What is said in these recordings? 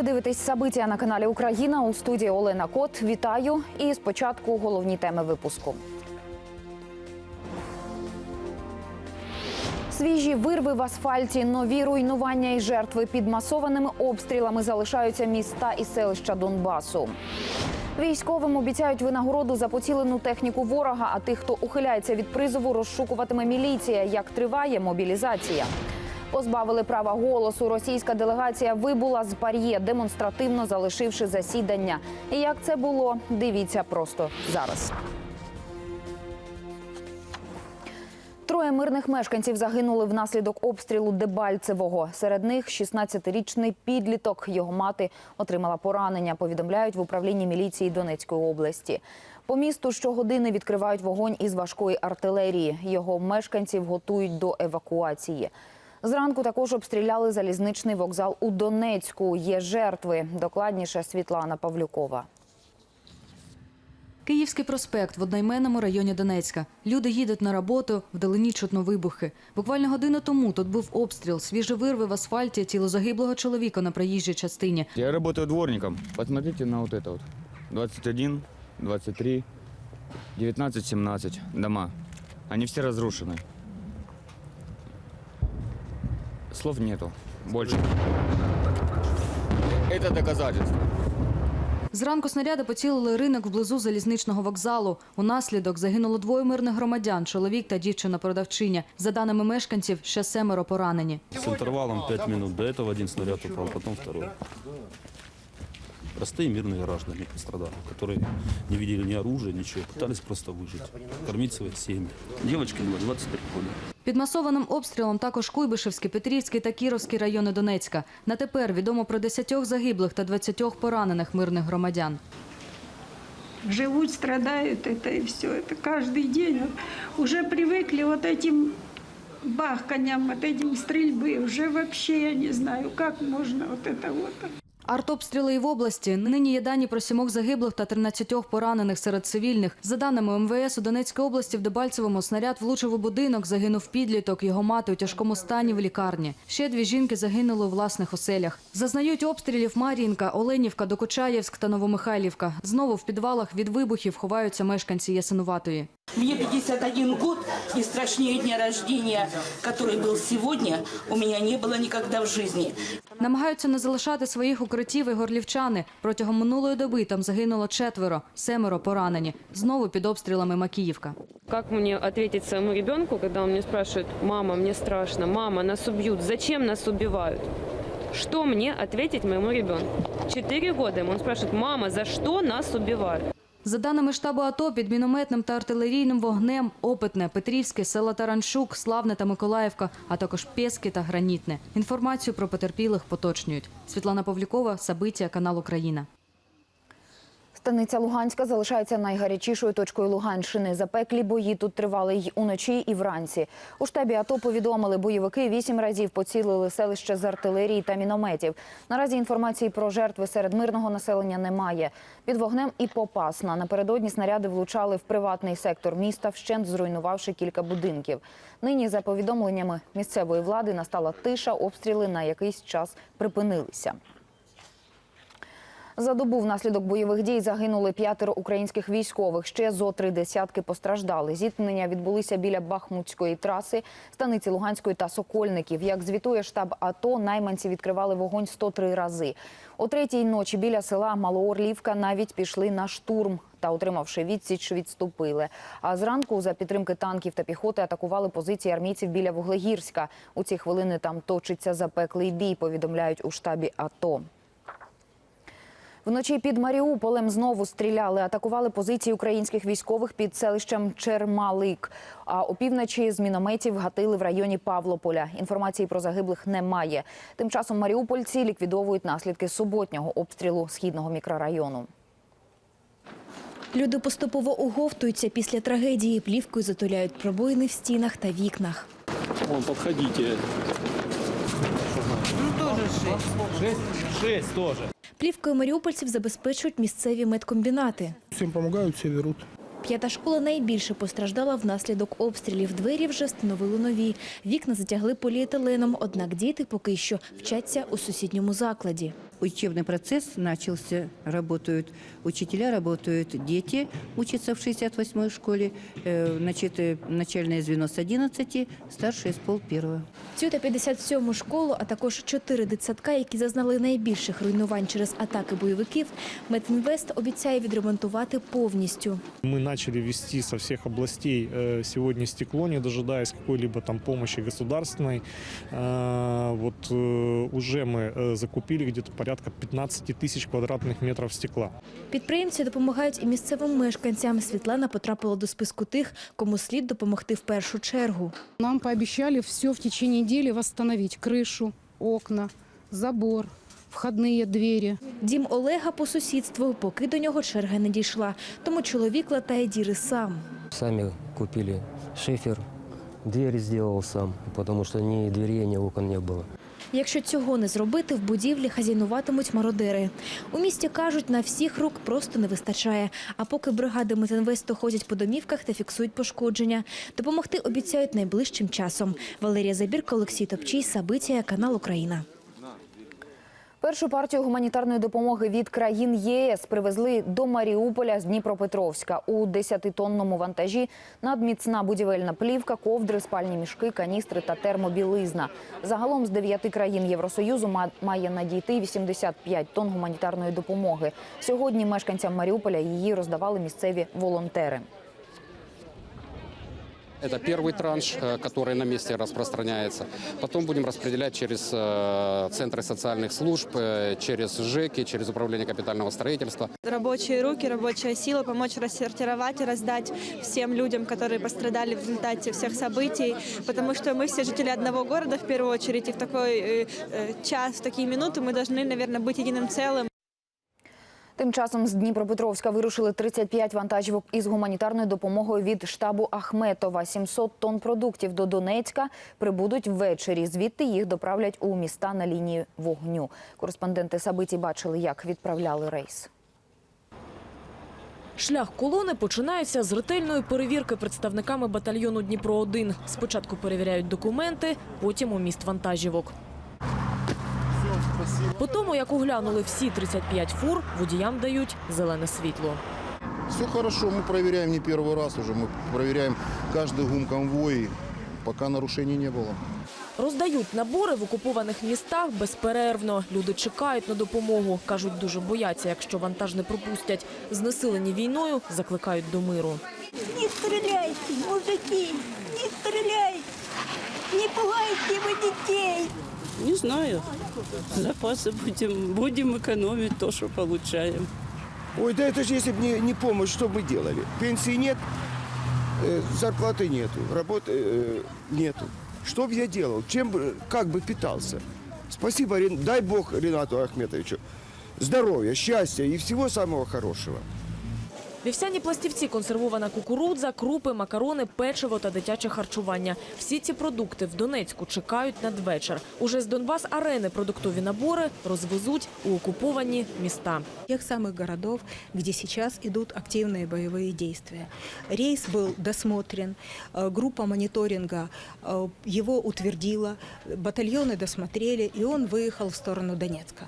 Ви дивитесь Сабиття на каналі Україна у студії Олена Кот. Вітаю. І спочатку головні теми випуску. Свіжі вирви в асфальті, нові руйнування і жертви під масованими обстрілами залишаються міста і селища Донбасу. Військовим обіцяють винагороду за поцілену техніку ворога. А тих, хто ухиляється від призову, розшукуватиме міліція. Як триває мобілізація? Позбавили права голосу. Російська делегація вибула з Пар'є, демонстративно залишивши засідання. І як це було, дивіться просто зараз. Троє мирних мешканців загинули внаслідок обстрілу Дебальцевого. Серед них 16-річний підліток. Його мати отримала поранення. Повідомляють в управлінні міліції Донецької області. По місту щогодини відкривають вогонь із важкої артилерії. Його мешканців готують до евакуації. Зранку також обстріляли залізничний вокзал у Донецьку. Є жертви. Докладніше Світлана Павлюкова. Київський проспект в одноіменному районі Донецька. Люди їдуть на роботу, вдалині чутно вибухи. Буквально годину тому тут був обстріл, свіжі вирви в асфальті, тіло загиблого чоловіка на проїжджій частині. Я работаю дворником. Посмотрите на вот это вот. 21, 23, 19, 17 дома. Они все разрушены. Слов нету. Больше. Это доказательство. Зранку снаряди поцілили ринок вблизу залізничного вокзалу. Унаслідок загинуло двоє мирних громадян, чоловік та дівчина-продавчиня. За даними мешканців, ще семеро поранені. З інтервалом 5 хвилин. До этого один снаряд упав, потім второй. Простые мирные граждане пострадали, которые не видели ни оружия, ничего. Пытались просто выжить, кормить свои семьи. Девочке было 23 года. Під масованим обстрілом також Куйбишевський, Петрівський та Кіровський райони Донецька. На тепер відомо про 10 загиблих та 20 поранених мирних громадян. живут, страдают, это и все. Это каждый день. Вот Уже привыкли вот этим бахканям, вот этим стрельбы. Уже вообще я не знаю, как можно вот это вот. Артобстріли і в області. Нині є дані про сімох загиблих та 13 поранених серед цивільних. За даними МВС, у Донецькій області в Дебальцевому снаряд влучив у будинок, загинув підліток, його мати у тяжкому стані в лікарні. Ще дві жінки загинули у власних оселях. Зазнають обстрілів Мар'їнка, Оленівка, Докучаєвськ та Новомихайлівка. Знову в підвалах від вибухів ховаються мешканці Ясинуватої. Мне 51 год, и страшнее дня рождения, который был сегодня, у меня не было никогда в жизни. Намагаються не залишати своїх укриттів і горлівчани. Протягом минулої доби там загинуло четверо, семеро поранені. Знову під обстрілами Макіївка. Як мені ответить своєму ребенку, когда мені спрашують, мама, мені страшно, мама, нас уб'ють, зачем нас убивають? Що мені ответить моєму ребенку? Чотири роки ему он мама, за що нас убивают? За даними штабу АТО, під мінометним та артилерійним вогнем Опитне, Петрівське, села Тараншук, Славне та Миколаївка, а також Пєски та Гранітне. Інформацію про потерпілих поточнюють. Світлана Павлікова, Сабиття, канал Україна. Станиця Луганська залишається найгарячішою точкою Луганщини. Запеклі бої тут тривали й уночі, і вранці. У штабі АТО повідомили, бойовики вісім разів поцілили селище з артилерії та мінометів. Наразі інформації про жертви серед мирного населення немає. Під вогнем і Попасна. Напередодні снаряди влучали в приватний сектор міста, вщент зруйнувавши кілька будинків. Нині, за повідомленнями місцевої влади, настала тиша. Обстріли на якийсь час припинилися. За добу внаслідок бойових дій загинули п'ятеро українських військових. Ще зо три десятки постраждали. Зіткнення відбулися біля Бахмутської траси, станиці Луганської та Сокольників. Як звітує штаб АТО, найманці відкривали вогонь 103 рази. О третій ночі біля села Малоорлівка навіть пішли на штурм. Та, отримавши відсіч, відступили. А зранку за підтримки танків та піхоти атакували позиції армійців біля Вуглегірська. У ці хвилини там точиться запеклий бій. Повідомляють у штабі АТО. Вночі під Маріуполем знову стріляли, атакували позиції українських військових під селищем Чермалик. А опівночі з мінометів гатили в районі Павлополя. Інформації про загиблих немає. Тим часом маріупольці ліквідовують наслідки суботнього обстрілу східного мікрорайону. Люди поступово оговтуються після трагедії. Плівкою затуляють пробоїни в стінах та вікнах. Вон, подходите. Плівкою маріупольців забезпечують місцеві медкомбінати. Всім допомагають, всі беруть. П'ята школа найбільше постраждала внаслідок обстрілів. Двері вже встановили нові. Вікна затягли поліетиленом, однак діти поки що вчаться у сусідньому закладі учебный процесс начался, работают учителя, работают дети, учатся в 68-й школе, Э, значит, э, начальное звено с 11, старшие с пол первого. Цю та 57-му школу, а також чотири дитсадка, які зазнали найбільших руйнувань через атаки бойовиків, Метінвест обіцяє відремонтувати повністю. Мы начали вести со всех областей э, сегодня стекло, не дожидаясь какой-либо там помощи государственной. Э, Вот э, уже мы э, закупили где-то порядка 15 тысяч квадратных метров стекла. Підприємці допомагають і місцевим мешканцям. Світлана потрапила до списку тих, кому слід допомогти в першу чергу. Нам пообещали все в течение недели восстановить. Крышу, окна, забор, входные двери. Дім Олега по сусідству, поки до нього черга не дійшла. Тому чоловік латає діри сам. Сами купили шифер, двери сделал сам, потому что ни дверей, ни окон не было. Якщо цього не зробити, в будівлі хазяйнуватимуть мародери. У місті кажуть, на всіх рук просто не вистачає. А поки бригади Метинвесту ходять по домівках та фіксують пошкодження, допомогти обіцяють найближчим часом. Валерія Забірка, Олексій Топчій, Сабиція, канал Україна. Першу партію гуманітарної допомоги від країн ЄС привезли до Маріуполя з Дніпропетровська. У 10-тонному вантажі надміцна будівельна плівка, ковдри, спальні мішки, каністри та термобілизна. Загалом з 9 країн Євросоюзу ма- має надійти 85 тонн гуманітарної допомоги. Сьогодні мешканцям Маріуполя її роздавали місцеві волонтери. Это первый транш, э, который на месте распространяется. Потом будем распределять через э, центры социальных служб, э, через ЖЭКи, через управление капитального строительства. Рабочие руки, рабочая сила, помочь рассортировать и раздать всем людям, которые пострадали в результате всех событий. Потому что мы все жители одного города в первую очередь, и в такой э, э, час, в такие минуты мы должны, наверное, быть единым целым. Тим часом з Дніпропетровська вирушили 35 вантажівок із гуманітарною допомогою від штабу Ахметова. 700 тонн продуктів до Донецька прибудуть ввечері. Звідти їх доправлять у міста на лінії вогню. Кореспонденти Сабиті бачили, як відправляли рейс. Шлях колони починається з ретельної перевірки представниками батальйону Дніпро-1. Спочатку перевіряють документи, потім уміст вантажівок. По тому, як оглянули всі 35 фур, водіям дають зелене світло. Все хорошо, мы проверяем не первый раз уже, мы проверяем каждый гум конвой, пока нарушений не было. Роздають набори в окупованих містах безперервно. Люди чекають на допомогу. Кажуть, дуже бояться, якщо вантаж не пропустять. Знесилені війною закликають до миру. Не стреляйте, мужики, не стреляйте, не пугайте вы детей. Не знаю. Запасы будем, будем экономить то, что получаем. Ой, да это же если бы не, не помощь, что бы делали? Пенсии нет, э, зарплаты нету, работы э, нету. Что бы я делал? Чем бы, как бы питался? Спасибо, дай Бог Ренату Ахметовичу. Здоровья, счастья и всего самого хорошего. Вівсяні пластівці, консервована кукурудза, крупи, макарони, печиво та дитяче харчування. Всі ці продукти в Донецьку чекають надвечір. Уже з Донбас-арени продуктові набори розвезуть у окуповані міста. тех самых городов, где сейчас идут активные боевые действия. Рейс был досмотрен, э, группа мониторинга э, его утвердила, батальоны досмотрели, и он выехал в сторону Донецка.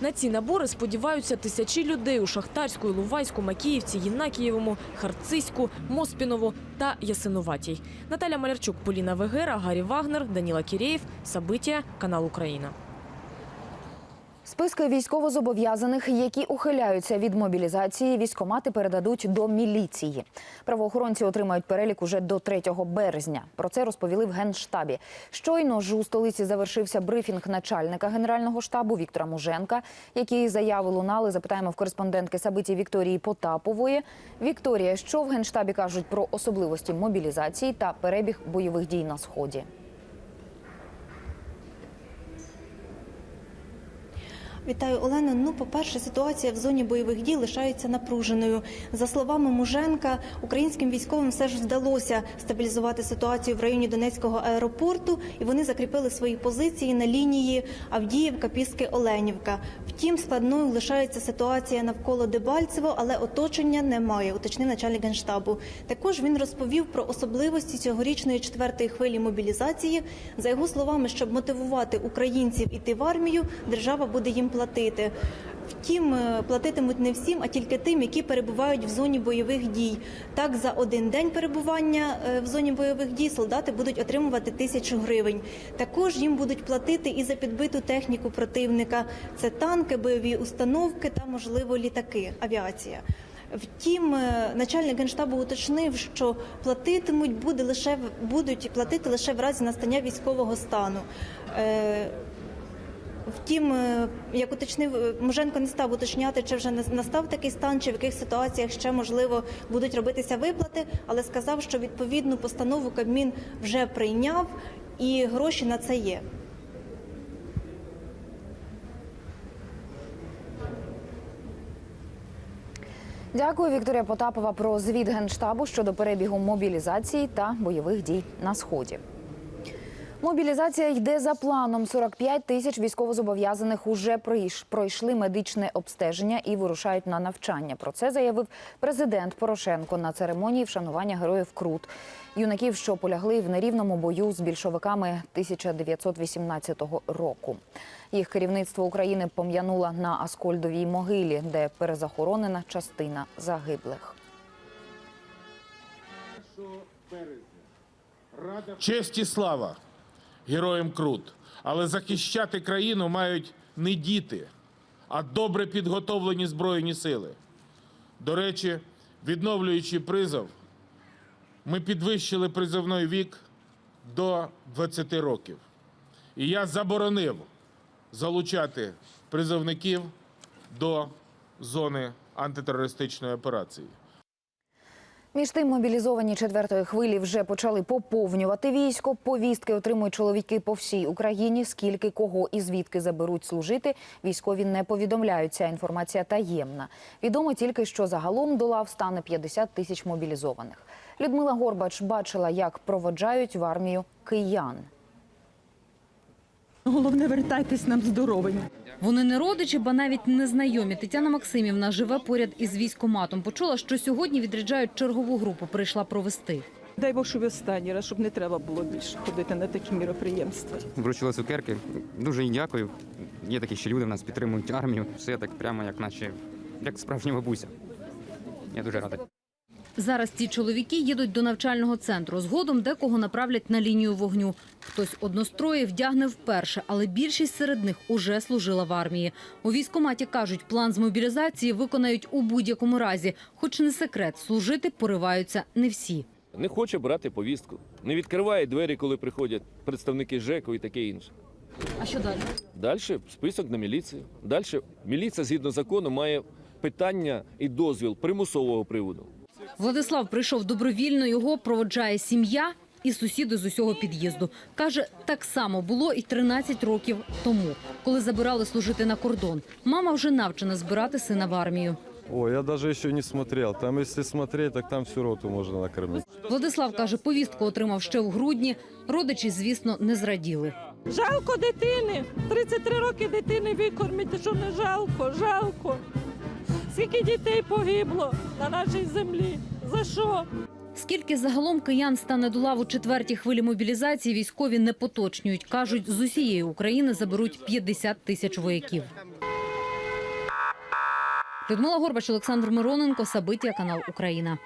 На ці набори сподіваються тисячі людей у Шахтарську, Іловайську, Макіївці, Єнакієвому, Харциську, Моспінову та Ясинуватій. Наталя Малярчук, Поліна Вегера, Гаррі Вагнер, Даніла Кірєєв, Сабитія, канал Україна. Списки військовозобов'язаних, які ухиляються від мобілізації, військомати передадуть до міліції. Правоохоронці отримають перелік уже до 3 березня. Про це розповіли в Генштабі. Щойно ж у столиці завершився брифінг начальника генерального штабу Віктора Муженка. Які заяви лунали, запитаємо в кореспондентки Сабиті Вікторії Потапової. Вікторія, що в Генштабі кажуть про особливості мобілізації та перебіг бойових дій на сході? Вітаю, Олена. Ну, по-перше, ситуація в зоні бойових дій лишається напруженою. За словами Муженка, українським військовим все ж вдалося стабілізувати ситуацію в районі Донецького аеропорту, і вони закріпили свої позиції на лінії Авдіївка, Піски, Оленівка. Втім, складною лишається ситуація навколо Дебальцево, але оточення немає, уточнив начальник генштабу. Також він розповів про особливості цьогорічної четвертої хвилі мобілізації. За його словами, щоб мотивувати українців іти в армію, держава буде їм платити. Втім, е, платитимуть не всім, а тільки тим, які перебувають в зоні бойових дій. Так, за один день перебування е, в зоні бойових дій солдати будуть отримувати тисячу гривень. Також їм будуть платити і за підбиту техніку противника. Це танки, бойові установки та, можливо, літаки, авіація. Втім, е, начальник генштабу уточнив, що платитимуть буде лише будуть платити лише в разі настання військового стану. Втім, е, як уточнив е, Муженко, не став уточняти, чи вже нас- настав такий стан, чи в яких ситуаціях ще можливо будуть робитися виплати, але сказав, що відповідну постанову Кабмін вже прийняв і гроші на це є. Дякую, Вікторія Потапова, про звіт генштабу щодо перебігу мобілізації та бойових дій на сході. Мобілізація йде за планом. 45 тисяч військовозобов'язаних уже пройшли медичне обстеження і вирушають на навчання. Про це заявив президент Порошенко на церемонії вшанування героїв Крут. Юнаків, що полягли в нерівному бою з більшовиками 1918 року. Їх керівництво України пом'януло на Аскольдовій могилі, де перезахоронена частина загиблих. Честь і слава героям Крут. Але захищати країну мають не діти, а добре підготовлені збройні сили. До речі, відновлюючи призов, ми підвищили призовний вік до 20 років. І я заборонив залучати призовників до зони антитерористичної операції. Між тим, мобілізовані четвертої хвилі вже почали поповнювати військо. Повістки отримують чоловіки по всій Україні. Скільки кого і звідки заберуть служити, військові не повідомляють. Ця інформація таємна. Відомо тільки, що загалом до лав стане 50 тисяч мобілізованих. Людмила Горбач бачила, як проводжають в армію киян. Головне, вертайтесь нам здоровими. Вони не родичі, ба навіть не знайомі. Тетяна Максимівна живе поряд із військоматом. Почула, що сьогодні відряджають чергову групу. Прийшла провести. Дай Бог, щоб останній раз, щоб не треба було більше ходити на такі міроприємства. Вручили цукерки. Дуже їй дякую. Є такі ще люди, в нас підтримують армію. Все так прямо як наче як справжня бабуся. Я дуже радий. Зараз ці чоловіки їдуть до навчального центру. Згодом декого направлять на лінію вогню. Хтось однострої вдягне вперше, але більшість серед них уже служила в армії. У військкоматі кажуть, план з мобілізації виконають у будь-якому разі. Хоч не секрет, служити пориваються не всі. Не хоче брати повістку, не відкриває двері, коли приходять представники ЖЕКу і таке інше. А що далі? Далі список на міліцію. Далі міліція згідно закону має питання і дозвіл примусового приводу. Владислав прийшов добровільно, його проводжає сім'я і сусіди з усього під'їзду. Каже, так само було і 13 років тому, коли забирали служити на кордон. Мама вже навчена збирати сина в армію. Ой, я даже еще не смотрел. Там, если смотреть, так там всю роту можно накормить. Владислав каже, повістку отримав ще в грудні. Родичі, звісно, не зраділи. Жалко дитини. 33 роки дитини викормити, що не жалко, жалко. Скільки дітей погибло на нашій землі? За що? Скільки загалом киян стане до лав у четвертій хвилі мобілізації, військові не поточнюють. Кажуть, з усієї України заберуть 50 тисяч вояків. Людмила Горбач, Олександр Мироненко, Сабиття, канал Україна.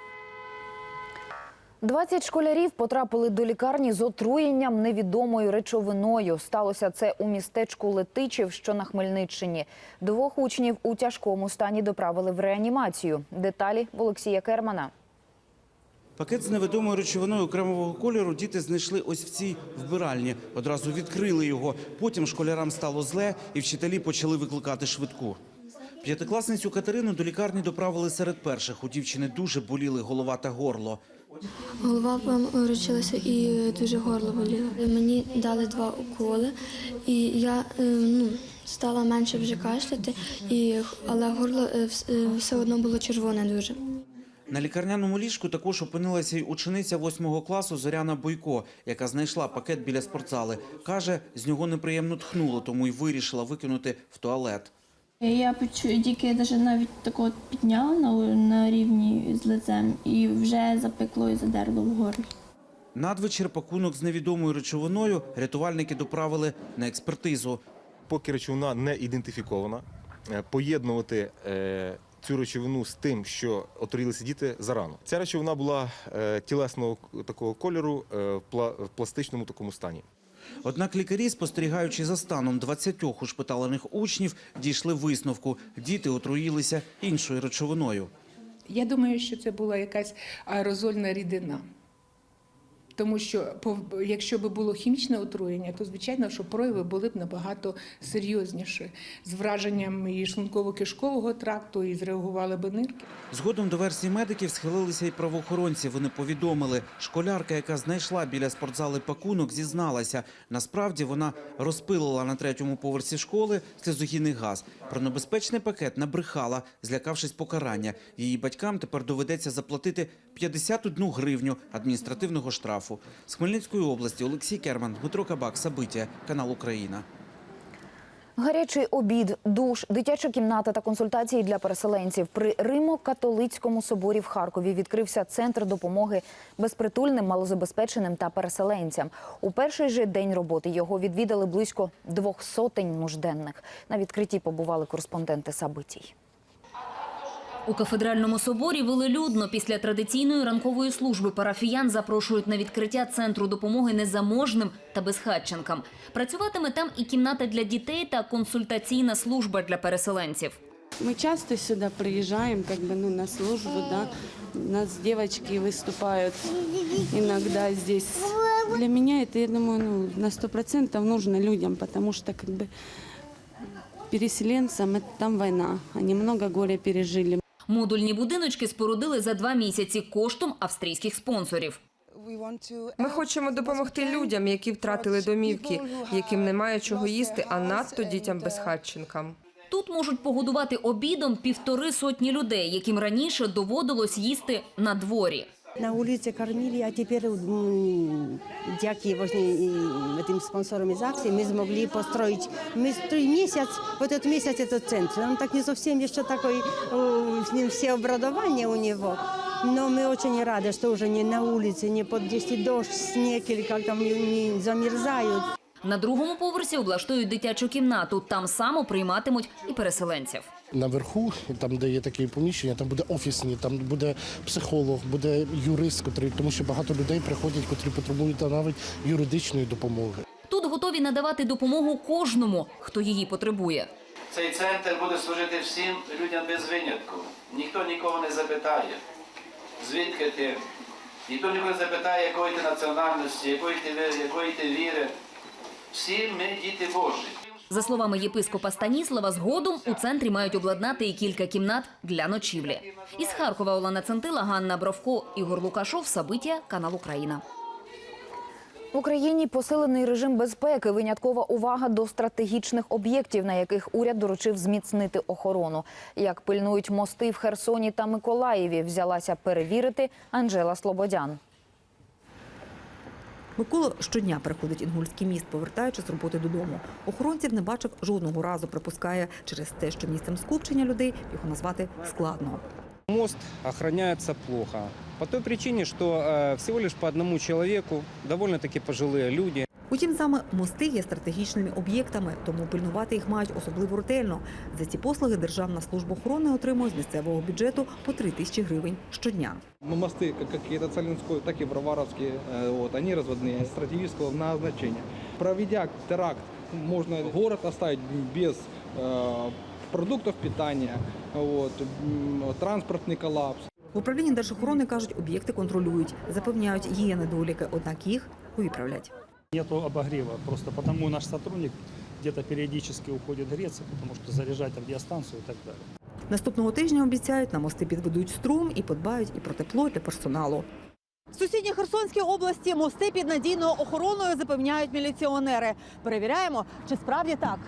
20 школярів потрапили до лікарні з отруєнням невідомою речовиною. Сталося це у містечку Летичів, що на Хмельниччині. Двох учнів у тяжкому стані доправили в реанімацію. Деталі Олексія Кермана. Пакет з невідомою речовиною кремового кольору діти знайшли ось в цій вбиральні. Одразу відкрили його. Потім школярам стало зле, і вчителі почали викликати швидку. П'ятикласницю Катерину до лікарні доправили серед перших. У дівчини дуже боліли голова та горло. Голова поморочилася і дуже горло боліло. Мені дали два уколи, і я е, ну, стала менше вже кашляти, і, але горло е, вс- е, все одно було червоне дуже. На лікарняному ліжку також опинилася й учениця восьмого класу Зоряна Бойко, яка знайшла пакет біля спортзали. Каже, з нього неприємно тхнуло, тому й вирішила викинути в туалет. Я почую, тільки навіть навіть тако підняла на, на рівні з лицем і вже запекло і задерло в горлі. Надвечір пакунок з невідомою речовиною рятувальники доправили на експертизу. поки речовина не ідентифікована, е, поєднувати е, цю речовину з тим, що отруїлися діти зарано. Ця речовина була е, тілесного такого кольору е, в пластичному такому стані. Однак лікарі, спостерігаючи за станом 20 ушпиталених учнів, дійшли висновку – діти отруїлися іншою речовиною. Я думаю, що це була якась аерозольна рідина. Тому що якщо б було хімічне отруєння, то звичайно, що прояви були б набагато серйозніші з враженням і шлунково-кишкового тракту, і зреагували б нирки. Згодом до версії медиків схилилися і правоохоронці. Вони повідомили, школярка, яка знайшла біля спортзали пакунок, зізналася. Насправді вона розпилила на третьому поверсі школи сльозогінний газ. Про небезпечний пакет набрехала, злякавшись покарання. Її батькам тепер доведеться заплатити 51 гривню адміністративного штрафу. З Хмельницької області Олексій Керман, Дмитро Кабак, Сабиття, канал Україна. Гарячий обід, душ, дитяча кімната та консультації для переселенців. При Римо-католицькому соборі в Харкові відкрився центр допомоги безпритульним, малозабезпеченим та переселенцям. У перший же день роботи його відвідали близько двох сотень нужденних. На відкритті побували кореспонденти Сабитій. У кафедральному соборі велелюдно після традиційної ранкової служби парафіян запрошують на відкриття центру допомоги незаможним та безхатченкам. Працюватиме там і кімната для дітей та консультаційна служба для переселенців. Мы часто сюда приезжаем, как бы, ну, на службу, да. У нас девочки выступают иногда здесь. Для меня это, я думаю, ну, на сто процентов нужно людям, потому что, как бы, переселенцам это там война. Они много горя пережили. Модульні будиночки спорудили за два місяці коштом австрійських спонсорів. Ми хочемо допомогти людям, які втратили домівки, яким немає чого їсти, а надто дітям-безхатченкам. Тут можуть погодувати обідом півтори сотні людей, яким раніше доводилось їсти на дворі. На улице кормили, а теперь м, дяки возле этим спонсорам из акции мы смогли построить. Мы строим месяц, вот этот месяц этот центр. Он так не совсем еще такой, э, с ним все обрадование у него. Но мы очень рады, что уже не на улице, не под 10 дождь, снег или как там не, не замерзают. На другому поверсі облаштують дитячу кімнату. Там само прийматимуть і переселенців. Наверху, там де є таке поміщення, там буде офісні, там буде психолог, буде юрист, котрий, тому що багато людей приходять, котрі потребують навіть юридичної допомоги. Тут готові надавати допомогу кожному, хто її потребує. Цей центр буде служити всім людям без винятку. Ніхто нікого не запитає, звідки ти. Ніхто нікого не запитає, якої ти національності, якої ти, ви- якої ти віри. Всі ми діти Божі. За словами єпископа Станіслава, згодом у центрі мають обладнати і кілька кімнат для ночівлі. Із Харкова Олена Центила, Ганна Бровко, Ігор Лукашов, Сабиття, канал Україна. В Україні посилений режим безпеки, виняткова увага до стратегічних об'єктів, на яких уряд доручив зміцнити охорону. Як пильнують мости в Херсоні та Миколаєві, взялася перевірити Анжела Слободян. Микола щодня приходить Інгульський міст, повертаючись з роботи додому. Охоронців не бачив жодного разу. Припускає через те, що місцем скупчення людей його назвати складно. Мост охраняется плохо. По той причине, что э, всего лишь по одному человеку, довольно-таки пожилые люди. Утім, саме мости є стратегічними об'єктами, тому пильнувати їх мають особливо ретельно. За ці послуги Державна служба охорони отримує з місцевого бюджету по 3 тисячі гривень щодня. Ну, Мосты, как, как и Цалинской, так и Броваровские, э, вот, они разводные, стратегического назначения. Проведя теракт, можно город оставить без э, продуктов питания, вот, м, транспортный коллапс. В управлінні держохорони кажуть, об'єкти контролюють, запевняють, є недоліки, однак їх виправлять. Нету обогрева, просто потому наш сотрудник где-то периодически уходит греться, потому что заряжать радиостанцию и так далее. Наступного тижня обіцяють, на мости підведуть струм і подбають і про тепло для персоналу. В сусідній Херсонській області мости під надійною охороною запевняють міліціонери. Перевіряємо, чи справді так.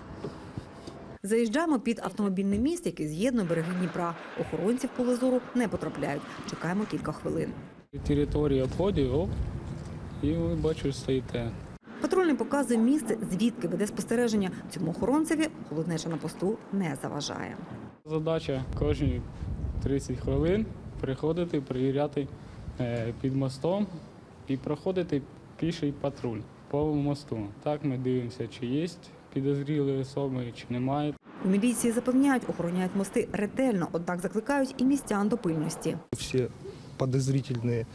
Заїжджаємо під автомобільний міст, який з'єднує береги Дніпра. Охоронці в поле зору не потрапляють. Чекаємо кілька хвилин. Території обходів, оп, і ви бачу, стоїте. Патрульний показує місце, звідки веде спостереження. Цьому охоронцеві холоднеча на посту не заважає. Задача кожні 30 хвилин приходити, перевіряти е, під мостом і проходити піший патруль по мосту. Так ми дивимося, чи є підозрілі особи, чи немає. У міліції запевняють, охороняють мости ретельно, однак закликають і містян до пильності. Все подозрительные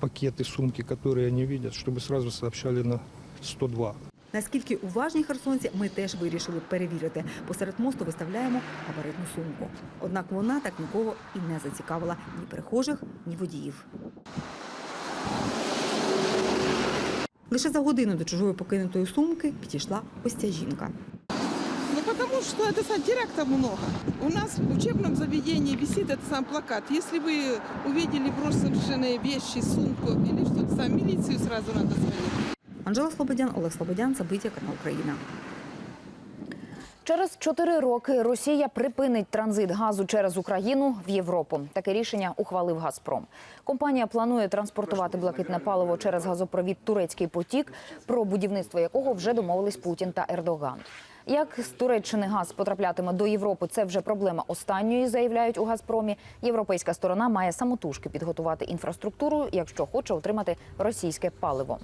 пакеты, сумки, которые они видят, чтобы сразу сообщали на 102. Наскільки уважні херсонці, ми теж вирішили перевірити. Посеред мосту виставляємо габаритну сумку. Однак вона так нікого і не зацікавила ні перехожих, ні водіїв. Лише за годину до чужої покинутої сумки підійшла ось ця жінка. Ну, потому что это сам терактов много. У нас в учебном заведении висит этот сам плакат. Если вы увидели брошенные вещи, сумку или что-то сам, милицию сразу надо звонить. Анжела Слободян, Олег Слободян, Забиття, канал Україна. Через чотири роки Росія припинить транзит газу через Україну в Європу. Таке рішення ухвалив Газпром. Компанія планує транспортувати блакитне паливо через газопровід Турецький потік, про будівництво якого вже домовились Путін та Ердоган. Як з Туреччини газ потраплятиме до Європи, це вже проблема останньої, заявляють у Газпромі. Європейська сторона має самотужки підготувати інфраструктуру, якщо хоче отримати російське паливо.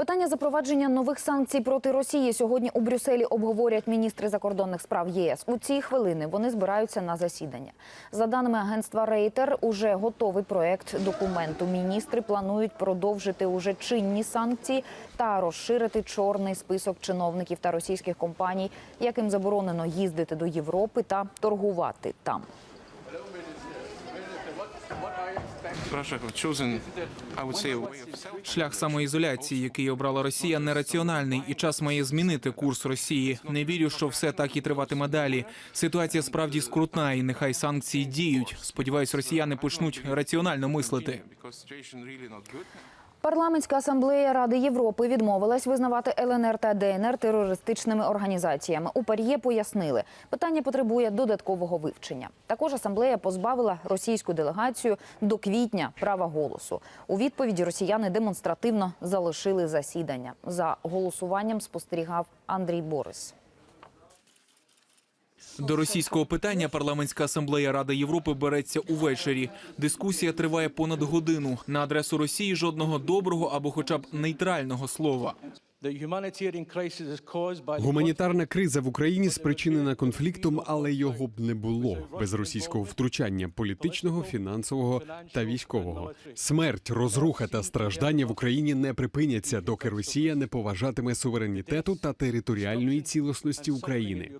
Питання запровадження нових санкцій проти Росії сьогодні у Брюсселі обговорять міністри закордонних справ ЄС. У ці хвилини вони збираються на засідання. За даними агентства Рейтер, уже готовий проект документу. Міністри планують продовжити уже чинні санкції та розширити чорний список чиновників та російських компаній, яким заборонено їздити до Європи та торгувати там. Шлях самоізоляції, який обрала Росія, нераціональний, і час має змінити курс Росії. Не вірю, що все так і триватиме далі. Ситуація справді скрутна, і нехай санкції діють. Сподіваюсь, росіяни почнуть раціонально мислити. Парламентська асамблея Ради Європи відмовилась визнавати ЛНР та ДНР терористичними організаціями. У Пар'є пояснили, питання потребує додаткового вивчення. Також асамблея позбавила російську делегацію до квітня права голосу. У відповіді росіяни демонстративно залишили засідання. За голосуванням спостерігав Андрій Борис. До російського питання парламентська асамблея Ради Європи береться увечері. Дискусія триває понад годину. На адресу Росії жодного доброго або, хоча б нейтрального слова. Гуманітарна криза в Україні спричинена конфліктом, але його б не було. Без російського втручання політичного, фінансового та військового. Смерть, розруха та страждання в Україні не припиняться, доки Росія не поважатиме суверенітету та територіальної цілісності України.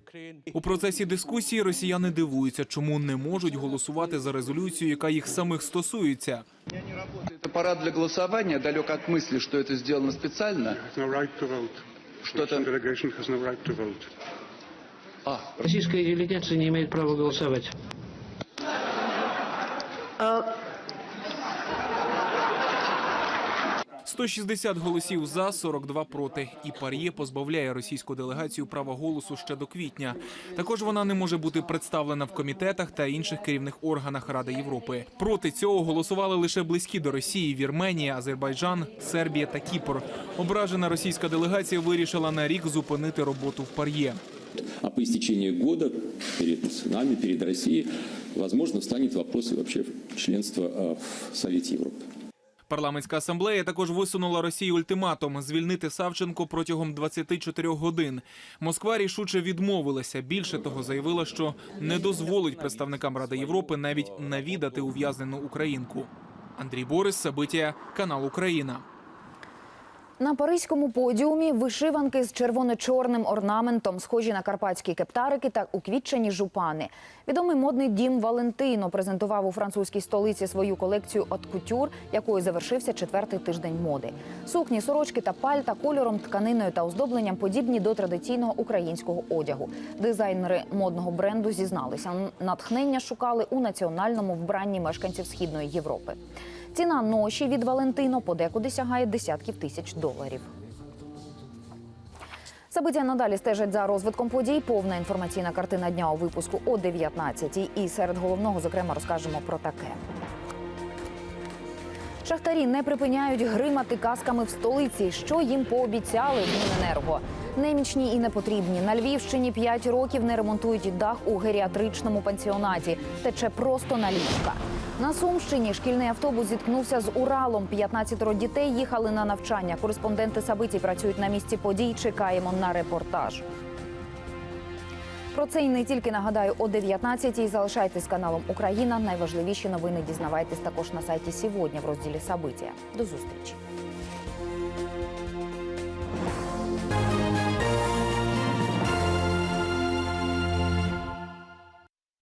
У процесі дискусії росіяни дивуються, чому не можуть голосувати за резолюцію, яка їх самих стосується. Это аппарат для голосования. Далек от мысли, что это to vote. Что-то... А, Российская делегация не имеет права голосовать. – 160 голосів за, 42 проти. І Пар'є позбавляє російську делегацію права голосу ще до квітня. Також вона не може бути представлена в комітетах та інших керівних органах Ради Європи. Проти цього голосували лише близькі до Росії Вірменія, Азербайджан, Сербія та Кіпр. Ображена російська делегація вирішила на рік зупинити роботу в Пар'є. А по истечении года перед нами, перед Россией, возможно, встанет вопрос членства в Совете Европы. Парламентська асамблея також висунула Росії ультиматум звільнити Савченко протягом 24 годин. Москва рішуче відмовилася. Більше того, заявила, що не дозволить представникам Ради Європи навіть навідати ув'язнену українку. Андрій Борис, Сабиття, канал Україна. На паризькому подіумі вишиванки з червоно-чорним орнаментом, схожі на карпатські кептарики та уквітчені жупани. Відомий модний дім Валентино презентував у французькій столиці свою колекцію «От кутюр», якою завершився четвертий тиждень моди. Сукні, сорочки та пальта кольором, тканиною та оздобленням подібні до традиційного українського одягу. Дизайнери модного бренду зізналися, натхнення шукали у національному вбранні мешканців східної Європи. Ціна ноші від Валентино подекуди сягає десятків тисяч доларів. Собиття надалі стежать за розвитком подій. Повна інформаційна картина дня у випуску о 19-й. І серед головного, зокрема, розкажемо про таке. Шахтарі не припиняють гримати касками в столиці. Що їм пообіцяли в Міненерго? Немічні і непотрібні. На Львівщині 5 років не ремонтують дах у геріатричному пансіонаті. Тече просто на ліжка. На Сумщині шкільний автобус зіткнувся з Уралом. 15 дітей їхали на навчання. Кореспонденти Сабиті працюють на місці подій. Чекаємо на репортаж. Про це і не тільки нагадаю о 19-й. Залишайтесь каналом Україна. Найважливіші новини дізнавайтесь також на сайті сьогодні в розділі Сабиття. До зустрічі.